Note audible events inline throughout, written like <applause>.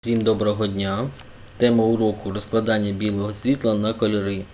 Всім доброго дня. Тема уроку розкладання білого світла на кольори.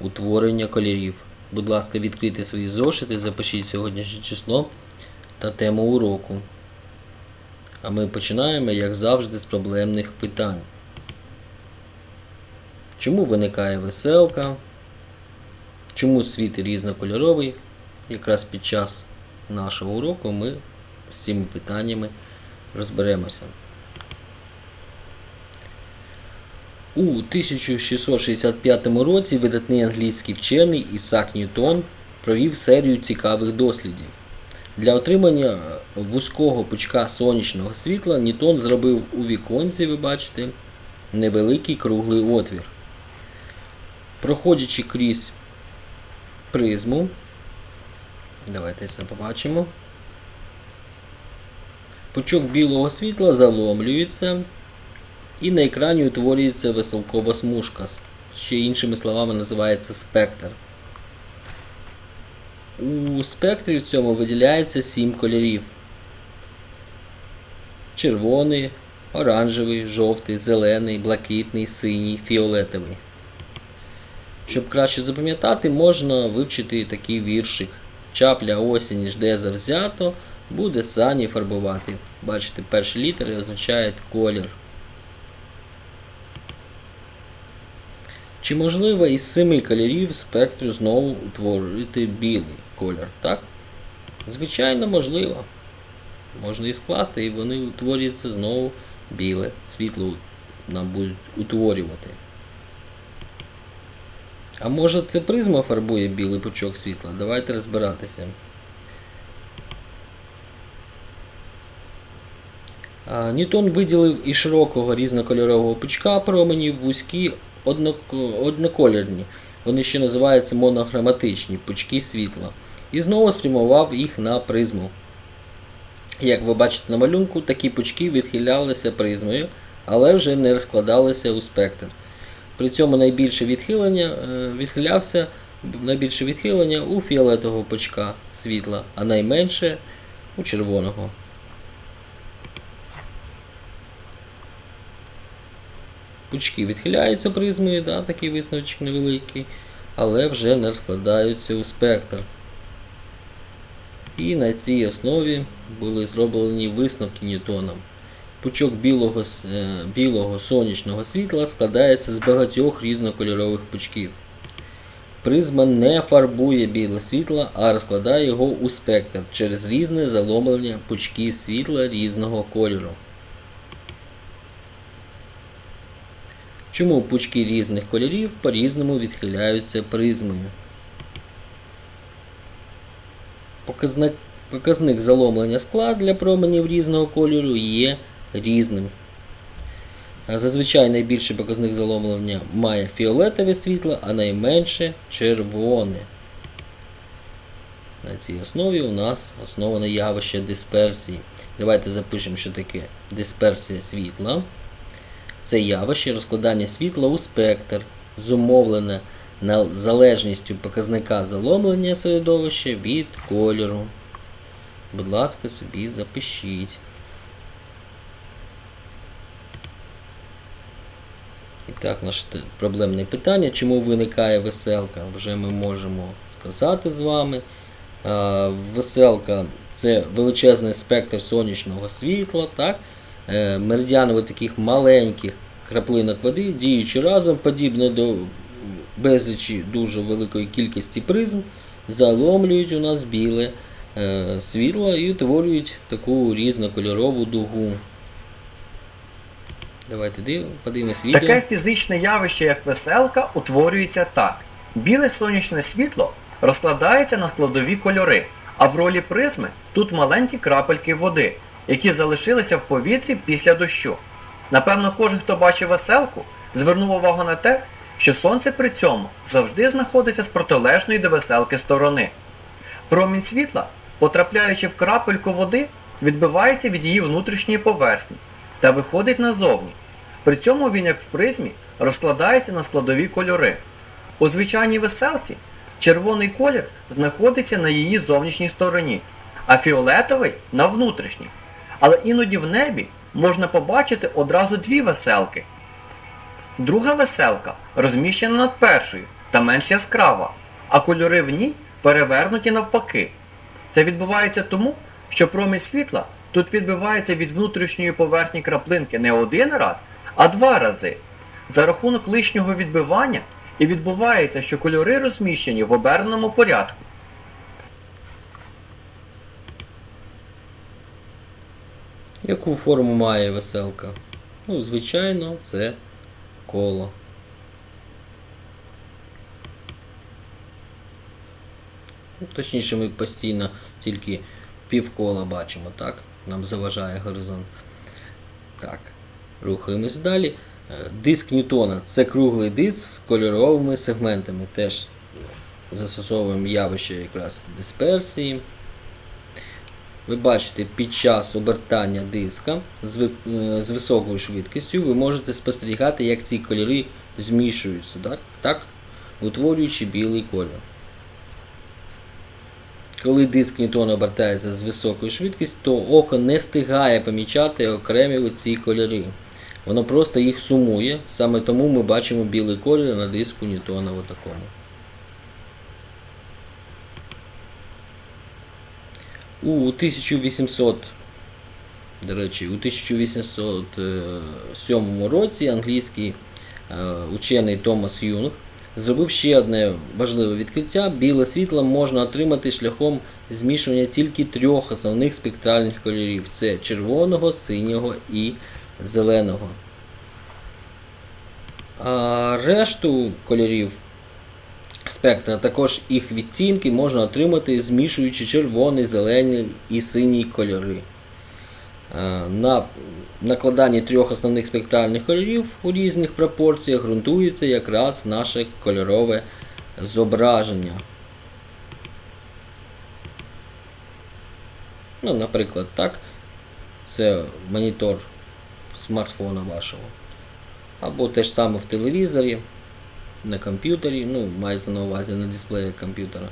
Утворення кольорів. Будь ласка, відкрийте свої зошити, запишіть сьогоднішнє число та тему уроку. А ми починаємо, як завжди, з проблемних питань. Чому виникає веселка? Чому світ різнокольоровий? Якраз під час нашого уроку ми з цими питаннями розберемося. У 1665 році видатний англійський вчений Ісак Ньютон провів серію цікавих дослідів. Для отримання вузького пучка сонячного світла Ньютон зробив у віконці, ви бачите, невеликий круглий отвір. Проходячи крізь призму, давайте це побачимо. Пучок білого світла заломлюється і на екрані утворюється веселкова смужка. Ще іншими словами називається спектр. У спектрі в цьому виділяється 7 кольорів: червоний, оранжевий, жовтий, зелений, блакитний, синій, фіолетовий. Щоб краще запам'ятати, можна вивчити такий віршик. Чапля осінь жде завзято, буде сані фарбувати. Бачите, перші літери означають колір. Чи можливо із семи кольорів спектру знову утворити білий колір, так? Звичайно, можливо. Можна і скласти, і вони утворюються знову біле. Світло нам будуть утворювати. А може це призма фарбує білий пучок світла? Давайте розбиратися. Ньютон виділив із широкого різнокольорового пучка променів вузькі одноко- однокольорні. Вони ще називаються монохроматичні пучки світла. І знову спрямував їх на призму. Як ви бачите на малюнку, такі пучки відхилялися призмою, але вже не розкладалися у спектр. При цьому найбільше відхилення е, відхилявся найбільше відхилення у фіолетового пучка світла, а найменше у червоного. Пучки відхиляються призмою, да, такий висновчик невеликий, але вже не розкладаються у спектр. І на цій основі були зроблені висновки Ньютоном. Пучок білого, е, білого сонячного світла складається з багатьох різнокольорових пучків. Призма не фарбує біле світло, а розкладає його у спектр через різне заломлення пучків світла різного кольору. Чому пучки різних кольорів по-різному відхиляються призмою? Показник, показник заломлення скла для променів різного кольору є різним. Зазвичай найбільший показник заломлення має фіолетове світло, а найменше червоне. На цій основі у нас основане явище дисперсії. Давайте запишемо, що таке дисперсія світла. Це явище розкладання світла у спектр, зумовлене залежністю показника заломлення середовища від кольору. Будь ласка, собі запишіть. І так, наше проблемне питання, чому виникає веселка, вже ми можемо сказати з вами. Веселка це величезний спектр сонячного світла, так? Е, меридіанових таких маленьких краплинок води, діючи разом, подібно до безлічі дуже великої кількості призм, заломлюють у нас біле е, світло і утворюють таку різнокольорову дугу. Давайте подивимось відео. Таке фізичне явище, як веселка, утворюється так: біле сонячне світло розкладається на складові кольори, а в ролі призми тут маленькі крапельки води, які залишилися в повітрі після дощу. Напевно, кожен, хто бачив веселку, звернув увагу на те, що сонце при цьому завжди знаходиться з протилежної до веселки сторони. Промінь світла, потрапляючи в крапельку води, відбивається від її внутрішньої поверхні та виходить назовні. При цьому він, як в призмі, розкладається на складові кольори. У звичайній веселці червоний колір знаходиться на її зовнішній стороні, а фіолетовий на внутрішній. Але іноді в небі можна побачити одразу дві веселки. Друга веселка розміщена над першою та менш яскрава, а кольори в ній перевернуті навпаки. Це відбувається тому, що промінь світла тут відбивається від внутрішньої поверхні краплинки не один раз, а два рази. За рахунок лишнього відбивання і відбувається, що кольори розміщені в оберненому порядку. Яку форму має веселка? Ну, звичайно, це коло. Ну, точніше, ми постійно тільки півкола бачимо, так? Нам заважає горизонт. Так, рухаємось далі. Е, Диск Ньютона це круглий диск з кольоровими сегментами. Теж застосовуємо явище якраз дисперсії. Ви бачите, під час обертання диска з, е, з високою швидкістю ви можете спостерігати, як ці кольори змішуються, так? Так? утворюючи білий кольор. Коли диск Ньютона обертається з високою швидкістю, то око не встигає помічати окремі оці кольори. Воно просто їх сумує, саме тому ми бачимо білий колір на диску Ньютона в У 1800, до речі, у 1807 році англійський е, учений Томас Юнг зробив ще одне важливе відкриття. Біле світло можна отримати шляхом змішування тільки трьох основних спектральних кольорів: це червоного, синього і зеленого. А решту кольорів спектра, також їх відтінки можна отримати, змішуючи червоний, зелений і синій кольори. Е, На накладанні трьох основних спектральних кольорів у різних пропорціях ґрунтується якраз наше кольорове зображення. Ну, наприклад, так. Це монітор смартфона вашого. Або те ж саме в телевізорі, на комп'ютері, ну, мається на увазі на дисплеї комп'ютера.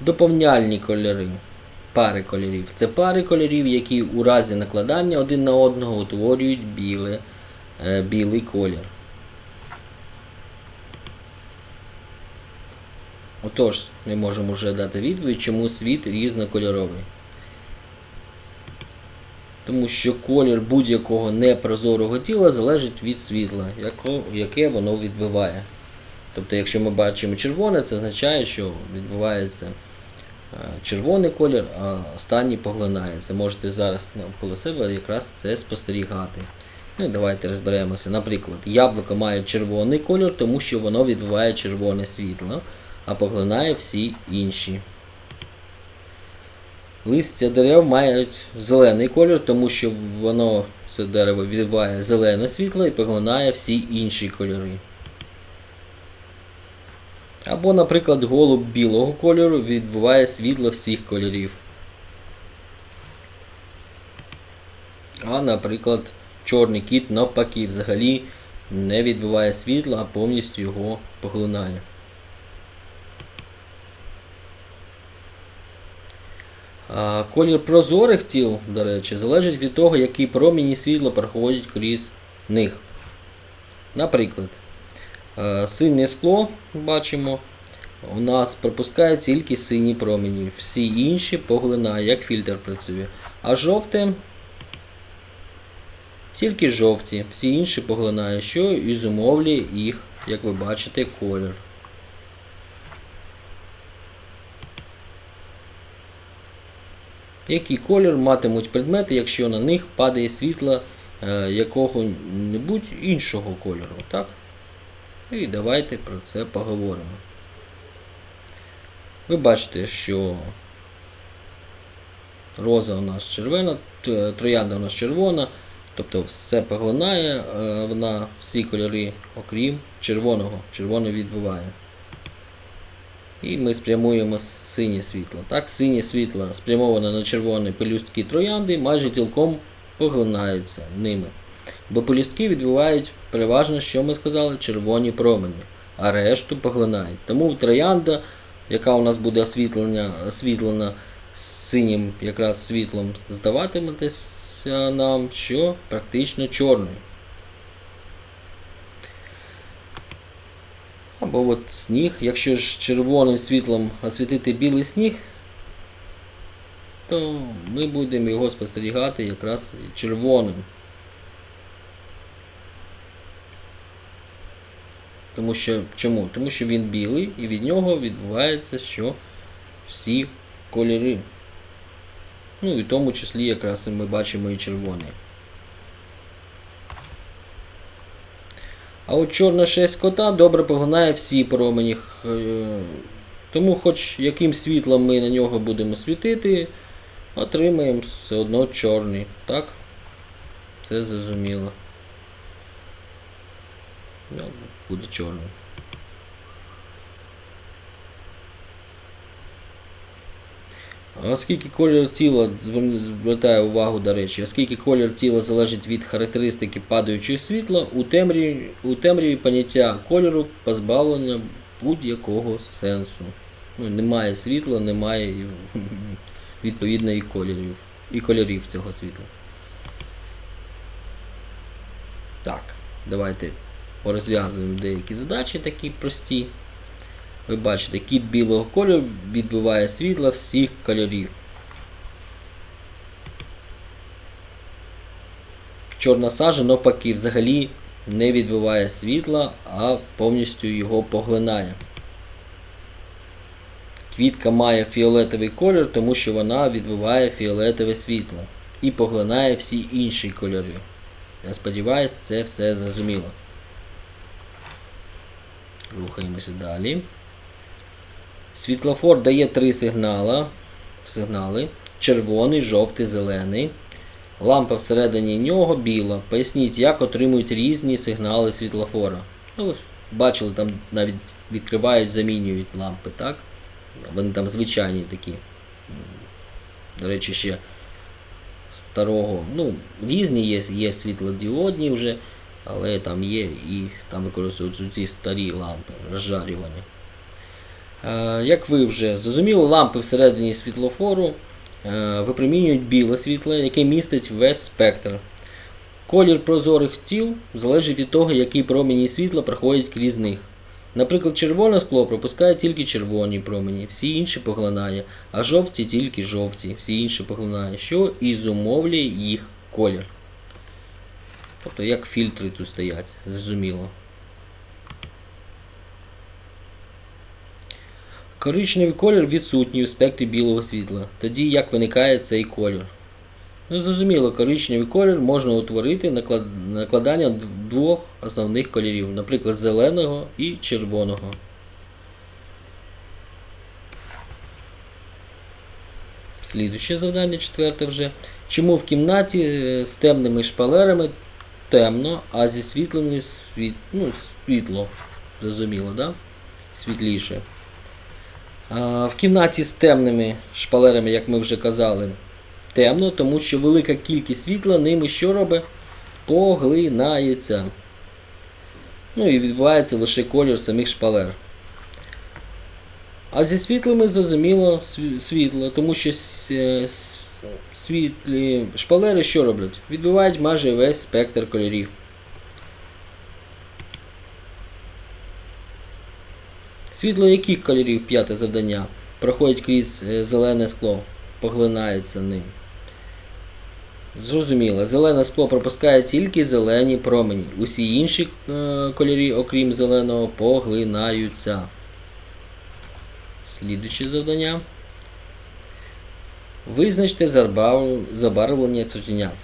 Доповняльні кольори. Пари кольорів. Це пари кольорів, які у разі накладання один на одного утворюють біле, е, білий колір. Отож, ми можемо вже дати відповідь, чому світ різнокольоровий. Тому що колір будь-якого непрозорого тіла залежить від світла, яке воно відбиває. Тобто, якщо ми бачимо червоне, це означає, що відбувається е, червоний колір, а останній поглинається. Можете зараз навколо себе якраз це спостерігати. Ну давайте розберемося. Наприклад, яблуко має червоний колір, тому що воно відбиває червоне світло, а поглинає всі інші. Листя дерев мають зелений колір, тому що воно, це дерево відбиває зелене світло і поглинає всі інші кольори. Або, наприклад, голуб білого кольору відбиває світло всіх кольорів. А, наприклад, чорний кіт навпаки взагалі не відбиває світла, а повністю його поглинає. Колір прозорих тіл, до речі, залежить від того, які проміні світла проходять крізь них. Наприклад, е, синє скло, бачимо, у нас пропускає тільки сині промені. Всі інші поглинає, як фільтр працює. А жовте тільки жовті, всі інші поглинає, що і зумовлює їх, як ви бачите, колір. Який колір матимуть предмети, якщо на них падає світло е, якого-небудь іншого кольору, так? І давайте про це поговоримо. Ви бачите, що роза у нас червона, троянда у нас червона, тобто все поглинає е, вона всі кольори, окрім червоного. Червоне відбиває. І ми спрямуємо синє світло. Так, синє світло спрямоване на червоні пелюстки троянди, майже цілком поглинаються ними. Бо пелюстки відбивають переважно, що ми сказали, червоні промені, а решту поглинають. Тому троянда, яка у нас буде освітлена, освітлена синім якраз світлом здаватиметься нам, що практично чорний. Або от сніг, якщо ж червоним світлом освітити білий сніг, то ми будемо його спостерігати якраз червоним. Тому що чому? Тому що він білий і від нього відбувається що всі кольори. Ну і в тому числі якраз ми бачимо і червоний. А от чорна шесть кота добре поглинає всі промені. е, Тому хоч яким світлом ми на нього будемо світити, отримаємо все одно чорний. Так? Це зрозуміло. Ну, буде чорним. Оскільки колір тіла, звертаю увагу до речі, оскільки колір тіла залежить від характеристики падаючого світла, у темряві, у темряві поняття кольору позбавлено будь-якого сенсу. Ну, немає світла, немає <laughs> відповідно і кольорів, і кольорів цього світла. Так, давайте порозв'язуємо деякі задачі такі прості. Ви бачите, кіт білого кольору відбиває світло всіх кольорів. Чорна сажа навпаки взагалі не відбиває світла, а повністю його поглинає. Квітка має фіолетовий колір, тому що вона відбиває фіолетове світло і поглинає всі інші кольори. Я сподіваюся, це все зрозуміло. Рухаємося далі. Світлофор дає три сигнала, сигнали: червоний, жовтий, зелений. Лампа всередині нього біла. Поясніть, як отримують різні сигнали світлофора. Ну, бачили, там навіть відкривають, замінюють лампи, так? Вони там звичайні такі. До речі, ще старого. Ну, різні є, є світлодіодні вже, але там є і там використовуються ці старі лампи розжарювані. Е, Як ви вже зрозуміли, лампи всередині світлофору е, випромінюють біле світло, яке містить весь спектр. Колір прозорих тіл залежить від того, які промені світла проходять крізь них. Наприклад, червоне скло пропускає тільки червоні промені, всі інші поглинає, а жовті тільки жовті, всі інші поглинає, що і зумовлює їх колір. Тобто як фільтри тут стоять, зрозуміло. Коричневий колір відсутній у спектрі білого світла. Тоді як виникає цей колір? Ну, зрозуміло, коричневий колір можна утворити наклад... накладання двох основних кольорів, наприклад, зеленого і червоного. Слідуюче завдання, четверте вже. Чому в кімнаті е, з темними шпалерами темно, а зі світлими світ... ну, світло. Зрозуміло, да? Світліше. В кімнаті з темними шпалерами, як ми вже казали, темно, тому що велика кількість світла ними що робить? Поглинається. Ну і відбувається лише колір самих шпалер. А зі світлими зрозуміло світло, тому що е, світлі шпалери що роблять? Відбивають майже весь спектр кольорів. Світло яких кольорів п'яте завдання проходить крізь е, зелене скло, поглинається ним. Зрозуміло, зелене скло пропускає тільки зелені промені. Усі інші е, кольори, окрім зеленого, поглинаються. Слідуюче завдання. Визначте забарвлення цуценят.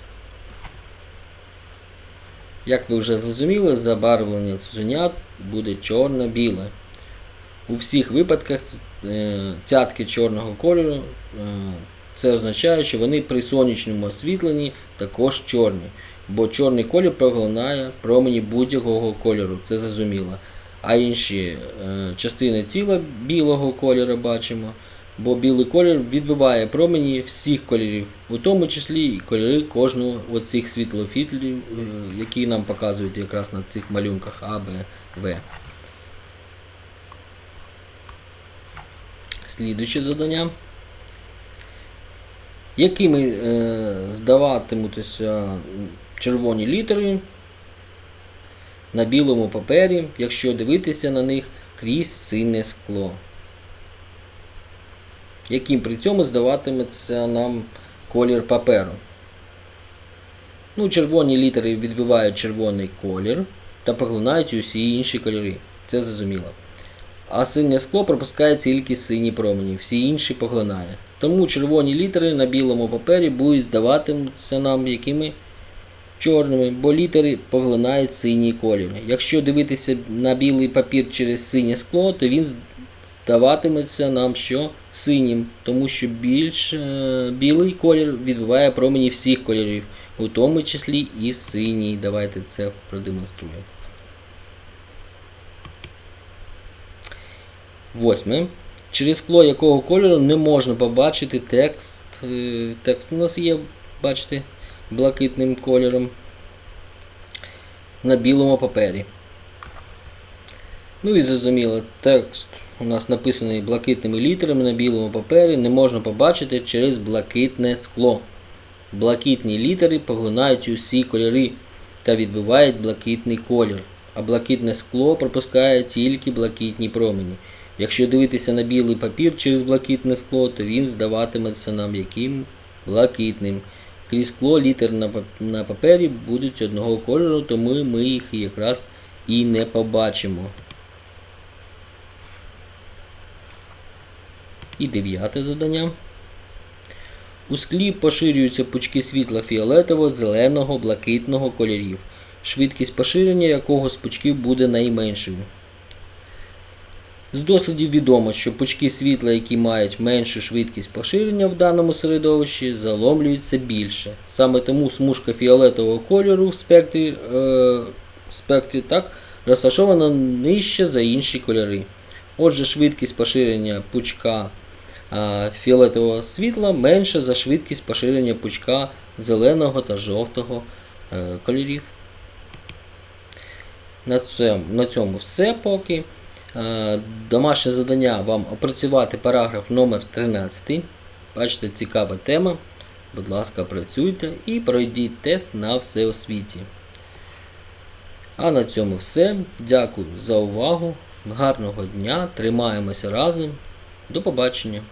Як ви вже зрозуміли, забарвлення цуценят буде чорно-біле. У всіх випадках е, цятки чорного кольору е, це означає, що вони при сонячному освітленні також чорні, бо чорний колір проглинає промені будь-якого кольору, це зрозуміло. А інші е, частини тіла білого кольору бачимо, бо білий колір відбиває промені всіх кольорів, у тому числі і кольори кожного оцих світлофітлів, які нам показують якраз на цих малюнках А, Б, В. Слідуюче завдання. якими е, здаватимуться червоні літери на білому папері, якщо дивитися на них крізь синє скло. Яким при цьому здаватиметься нам колір паперу. Ну, червоні літери відбивають червоний колір та поглинають усі інші кольори. Це зрозуміло. А синє скло пропускає тільки сині промені, всі інші поглинає. Тому червоні літери на білому папері будуть здаватимуться нам якими чорними, бо літери поглинають синій колір. Якщо дивитися на білий папір через синє скло, то він здаватиметься нам що синім, тому що більш е, білий колір відбиває промені всіх кольорів, у тому числі і синій. Давайте це продемонструємо. Восьме. Через скло якого кольору не можна побачити текст. Е, Текст у нас є, бачите, блакитним кольором на білому папері. Ну і зрозуміло, текст у нас написаний блакитними літерами на білому папері не можна побачити через блакитне скло. Блакитні літери поглинають усі кольори та відбивають блакитний колір, а блакитне скло пропускає тільки блакитні промені. Якщо дивитися на білий папір через блакитне скло, то він здаватиметься нам яким блакитним. Крізь скло літер на папері будуть одного кольору, тому ми їх якраз і не побачимо. І дев'яте завдання. У склі поширюються пучки світла фіолетового, зеленого, блакитного кольорів, швидкість поширення якого з пучків буде найменшою. З дослідів відомо, що пучки світла, які мають меншу швидкість поширення в даному середовищі, заломлюються більше. Саме тому смужка фіолетового кольору в спектрі, е, спектрі так, розташована нижче за інші кольори. Отже, швидкість поширення пучка е, фіолетового світла менша за швидкість поширення пучка зеленого та жовтого е, кольорів. На цьому, на цьому все поки. Е, Домашнє завдання вам опрацювати параграф номер 13. Бачите, цікава тема. Будь ласка, працюйте і пройдіть тест на всеосвіті. А на цьому все. Дякую за увагу. Гарного дня. Тримаємося разом. До побачення.